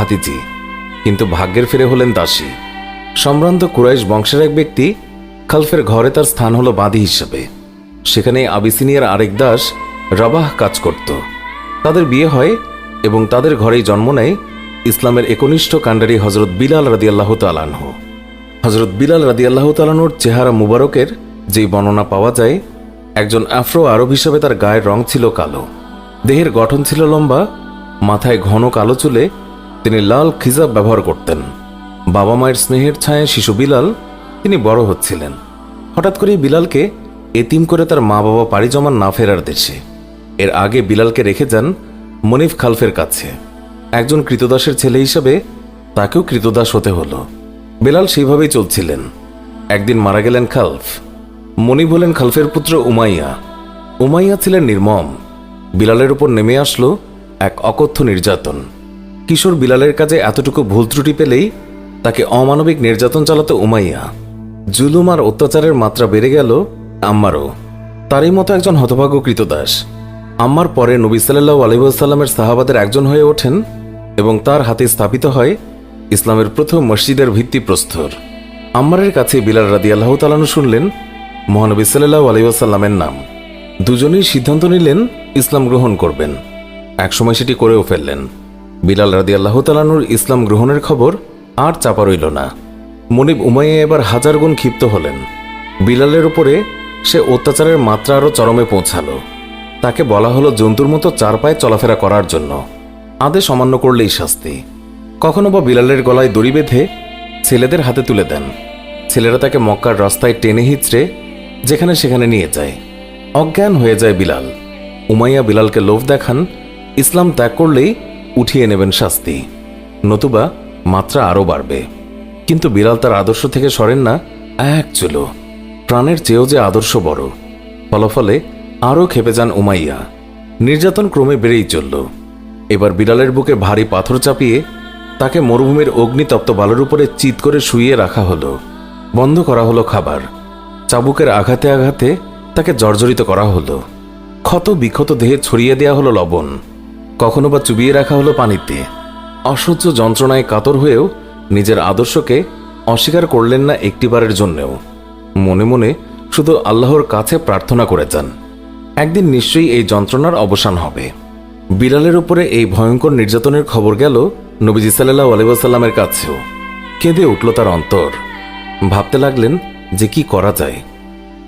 ভাতিজি কিন্তু ভাগ্যের ফিরে হলেন দাসী। সম্ভ্রান্ত কুরাইশ বংশের এক ব্যক্তি খালফের ঘরে তার স্থান হলো বাদী হিসেবে। সেখানে আবিসিনিয়ার আরেক দাস রবাহ কাজ করত। তাদের বিয়ে হয় এবং তাদের ঘরেই জন্ম নেয় ইসলামের একনিষ্ঠ কাণ্ডারি হজরত বিলাল রাদিয়াল্লাহ তালানহ হজরত বিলাল রাদিয়াল্লাহ তালানুর চেহারা মুবারকের যেই বর্ণনা পাওয়া যায়, একজন আফ্রো আরব হিসেবে তার গায়ের রং ছিল কালো। দেহের গঠন ছিল লম্বা, মাথায় ঘন কালো চুলে তিনি লাল খিজাব ব্যবহার করতেন। বাবা মায়ের স্নেহের ছায়ায় শিশু বিলাল, তিনি বড় হচ্ছিলেন। হঠাৎ করে বিলালকে এতিম করে তার মা বাবা পাড়ি জমান না ফেরার দেশে। এর আগে বিলালকে রেখে যান মনিফ খালফের কাছে। একজন কৃতদাসের ছেলে হিসাবে তাকেও কৃতদাস হতে হলো। বেলাল সেইভাবেই চলছিলেন। একদিন মারা গেলেন খালফ। মনিব হলেন খালফের পুত্র উমাইয়া। উমাইয়া ছিলেন নির্মম। বিলালের উপর নেমে আসলো এক অকথ্য নির্যাতন। কিশোর বিলালের কাজে এতটুকু ভুল ত্রুটি পেলেই তাকে অমানবিক নির্যাতন চালাতো উমাইয়া। জুলুম আর অত্যাচারের মাত্রা বেড়ে গেল আম্মারও। তারই মতো একজন হতভাগ্য কৃতদাস আম্মার পরে নবী সাল্লাহ আলহিসাল্লামের সাহাবাদের একজন হয়ে ওঠেন এবং তার হাতে স্থাপিত হয় ইসলামের প্রথম মসজিদের ভিত্তিপ্রস্তর। আম্মারের কাছে বিলাল রাদি আল্লাহ তালানু শুনলেন, মহানবী সাল্লাহ আলহিসাল্লামের নাম। দুজনেই সিদ্ধান্ত নিলেন ইসলাম গ্রহণ করবেন। একসময় সেটি করেও ফেললেন। বিলাল রাদি আল্লাহ তালানুর ইসলাম গ্রহণের খবর আর চাপা রইল না। মনিব উমাইয়া এবার হাজার গুণ ক্ষিপ্ত হলেন। বিলালের উপরে সে অত্যাচারের মাত্রা আরও চরমে পৌঁছালো। তাকে বলা হলো জন্তুর মতো চার পায়ে চলাফেরা করার জন্য। আদেশ অমান্য করলেই শাস্তি। কখনো বা বিলালের গলায় দড়ি বেঁধে ছেলেদের হাতে তুলে দেন। ছেলেরা তাকে মক্কার রাস্তায় টেনে হিচড়ে যেখানে সেখানে নিয়ে যায়। অজ্ঞান হয়ে যায় বিলাল। উমাইয়া বিলালকে লোভ দেখান, ইসলাম ত্যাগ করলেই উঠিয়ে নেবেন শাস্তি। নতুবা মাত্রা আরও বাড়বে। কিন্তু বিড়াল তার আদর্শ থেকে সরেন না, এক চুলো। প্রাণের চেয়েও যে আদর্শ বড়। ফলাফলে আরও খেপে যান উমাইয়া। নির্যাতন ক্রমে বেড়েই চলল। এবার বিড়ালের বুকে ভারী পাথর চাপিয়ে তাকে মরুভূমির অগ্নিতপ্ত বালুর উপরে চিত করে শুইয়ে রাখা হলো। বন্ধ করা হলো খাবার। চাবুকের আঘাতে আঘাতে তাকে জর্জরিত করা হলো। ক্ষত বিক্ষত দেহে ছড়িয়ে দেওয়া হলো লবণ। কখনো বা চুবিয়ে রাখা হলো পানিতে। অসহ্য যন্ত্রণায় কাতর হয়েও নিজের আদর্শকে অস্বীকার করলেন না একটিবারের জন্যেও। মনে মনে শুধু আল্লাহর কাছে প্রার্থনা করে যান। একদিন নিশ্চয়ই এই যন্ত্রণার অবসান হবে। বিড়ালের উপরে এই ভয়ঙ্কর নির্যাতনের খবর গেল নবীজি সাল্লাহ আলিবাসাল্লামের কাছেও। কেঁদে উঠল তার অন্তর। ভাবতে লাগলেন যে কি করা যায়।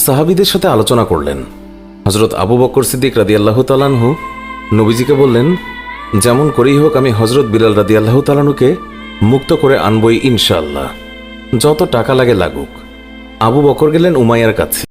সাহাবিদের সাথে আলোচনা করলেন। হজরত আবু বকর সিদ্দিক রাদি আল্লাহ তালানহু নবীজিকে বললেন, যেমন করেই হোক আমি হজরত বিলাল রাদি আল্লাহ তালানুকে মুক্ত করে আনবই ইনশাল্লাহ যত টাকা লাগে লাগুক। আবু বকর গেলেন উমাইয়ার কাছে।